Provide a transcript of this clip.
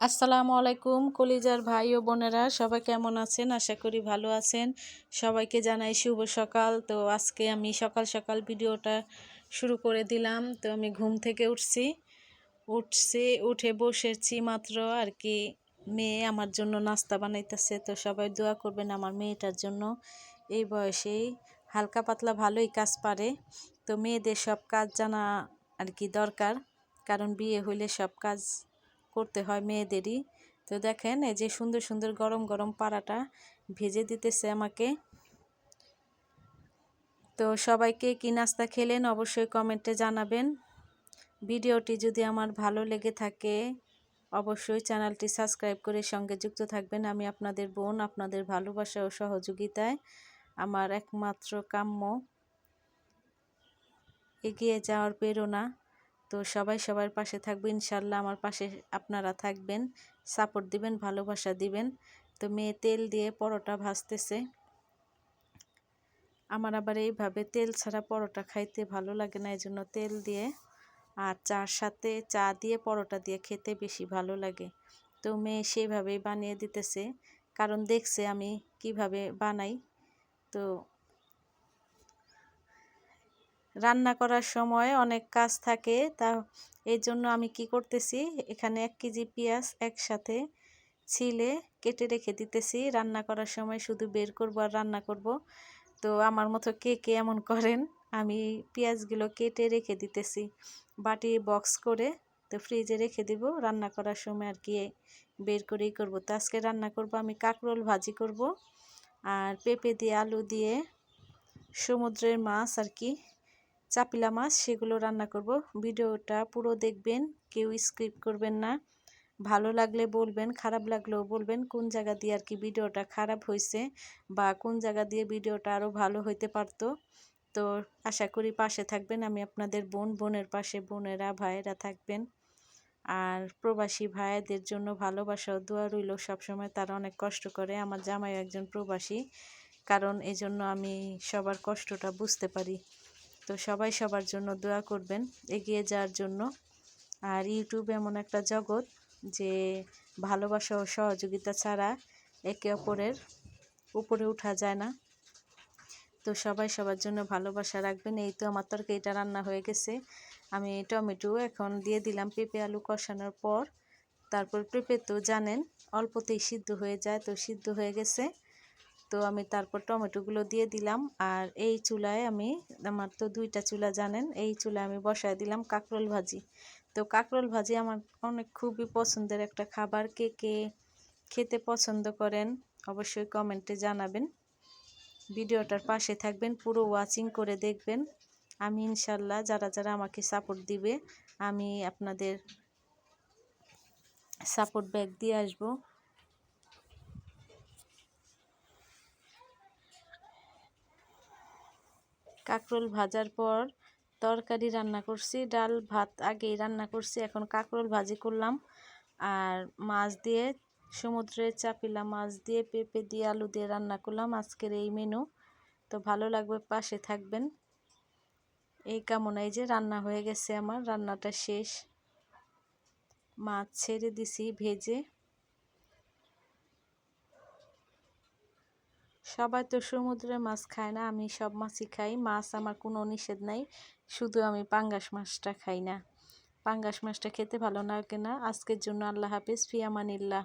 আসসালামু আলাইকুম কলিজার ভাই ও বোনেরা, সবাই কেমন আছেন? আশা করি ভালো আছেন। সবাইকে জানাই শুভ সকাল। তো আজকে আমি সকাল সকাল ভিডিওটা শুরু করে দিলাম। তো আমি ঘুম থেকে উঠছি। উঠছি, উঠে বসেছি মাত্র আর কি। মেয়ে আমার জন্য নাস্তা বানাইতেছে, তো সবাই দোয়া করবেন আমার মেয়েটার জন্য। এই বয়সেই হালকা পাতলা ভালোই কাজ পারে, তো মেয়েদের সব কাজ জানা আর কি দরকার, কারণ বিয়ে হইলে সব কাজ করতে হয় মেয়েদেরই। তো দেখেন, এই যে সুন্দর সুন্দর গরম গরম পাড়াটা ভেজে দিতেছে আমাকে। তো সবাইকে কি নাস্তা খেলেন অবশ্যই কমেন্টে জানাবেন। ভিডিওটি যদি আমার ভালো লেগে থাকে অবশ্যই চ্যানেলটি সাবস্ক্রাইব করে সঙ্গে যুক্ত থাকবেন। আমি আপনাদের বোন, আপনাদের ভালোবাসা ও সহযোগিতায় আমার একমাত্র কাম্য। এগিয়ে যাওয়ার প্রেরণা। তো সবাই সবার পাশে থাকবে ইনশাল্লাহ আমার পাশে আপনারা থাকবেন। সাপোর্ট দিবেন, ভালোবাসা দিবেন। তো মেয়ে তেল দিয়ে পরোটা ভাজতেছে। আমার আবার এইভাবে তেল ছাড়া পরোটা খাইতে ভালো লাগে না। এই জন্য তেল দিয়ে আর চার সাথে চা দিয়ে পরোটা দিয়ে খেতে বেশি ভালো লাগে। তো মেয়ে সেইভাবেই বানিয়ে দিতেছে। কারণ দেখছে আমি কীভাবে বানাই। তো রান্না করার সময় অনেক কাজ থাকে। তা এই জন্য আমি কি করতেছি, এখানে এক কেজি পেঁয়াজ একসাথে ছিলে কেটে রেখে দিতেছি। রান্না করার সময় শুধু বের করব আর রান্না করব। তো আমার মতো কে কে এমন করেন? আমি পেঁয়াজগুলো কেটে রেখে দিতেছি। বাটি বক্স করে তো ফ্রিজে রেখে দিব। রান্না করার সময় আর কি বের করেই করব। তো আজকে রান্না করব আমি কাঁকরোল ভাজি করব আর পেঁপে দিয়ে আলু দিয়ে সমুদ্রের মাছ আর কি চাপিলা মাছ সেগুলো রান্না করব। ভিডিওটা পুরো দেখবেন, কেউ স্ক্রিপ করবেন না। ভালো লাগলে বলবেন, খারাপ লাগলেও বলবেন কোন জায়গা দিয়ে আর কি ভিডিওটা খারাপ হয়েছে বা কোন জায়গা দিয়ে ভিডিওটা আরও ভালো হইতে পারতো। তো আশা করি পাশে থাকবেন। আমি আপনাদের বোন, বোনের পাশে বোনেরা, ভাইয়েরা থাকবেন। আর প্রবাসী ভাইয়াদের জন্য ভালোবাসা ও দোয়া রইল সবসময়। তারা অনেক কষ্ট করে। আমার জামাই একজন প্রবাসী। কারণ এই জন্য আমি সবার কষ্টটা বুঝতে পারি। তো সবাই সবার জন্য দোয়া করবেন। এগিয়ে যাওয়ার জন্য। আর ইউটিউব এমন একটা জগৎ যে ভালোবাসা ও সহযোগিতা ছাড়া একে অপরের উপরে উঠা যায় না। তো সবাই সবার জন্য ভালোবাসা রাখবেন। এই তো আমার তরকারিটা রান্না হয়ে গেছে। আমি টমেটো এখন দিয়ে দিলাম পেঁপে আলু কষানোর পর। তারপর পেঁপে তো জানেন অল্পতেই সিদ্ধ হয়ে যায়, তো সিদ্ধ হয়ে গেছে। তো আমি তারপর টমেটোগুলো দিয়ে দিলাম। আর এই চুলায় আমি, আমার তো দুইটা চুলা জানেন, এই চুলায় আমি বসায় দিলাম কাঁকরোল ভাজি। তো কাঁকরোল ভাজি আমার অনেক খুবই পছন্দের একটা খাবার। কে কে খেতে পছন্দ করেন অবশ্যই কমেন্টে জানাবেন। ভিডিওটার পাশে থাকবেন, পুরো ওয়াচিং করে দেখবেন। আমি ইনশাল্লাহ যারা যারা আমাকে সাপোর্ট দিবে, আমি আপনাদের সাপোর্ট ব্যাগ দিয়ে আসব। কাঁকরোল ভাজার পর তরকারি রান্না করছি, ডাল ভাত আগেই রান্না করছি, এখন কাঁকরোল ভাজি করলাম। আর মাছ দিয়ে সমুদ্রের চাপিলা মাছ দিয়ে পেঁপে দিয়ে আলু দিয়ে রান্না করলাম। আজকের এই মেনু তো ভালো লাগবে, পাশে থাকবেন। এই কামনায় যে রান্না হয়ে গেছে আমার, রান্নাটা শেষ। মাছ ছেড়ে দিছি ভেজে। সবাই তো সমুদ্রে মাছ খায় না, আমি সব মাছই খাই। মাছ আমার কোনো নিষেধ নাই, শুধু আমি পাঙ্গাস মাছটা খাই না। পাঙ্গাস মাছটা খেতে ভালো লাগে না। আজকের জন্য আল্লাহ হাফিজ ফিয়ামানিল্লাহ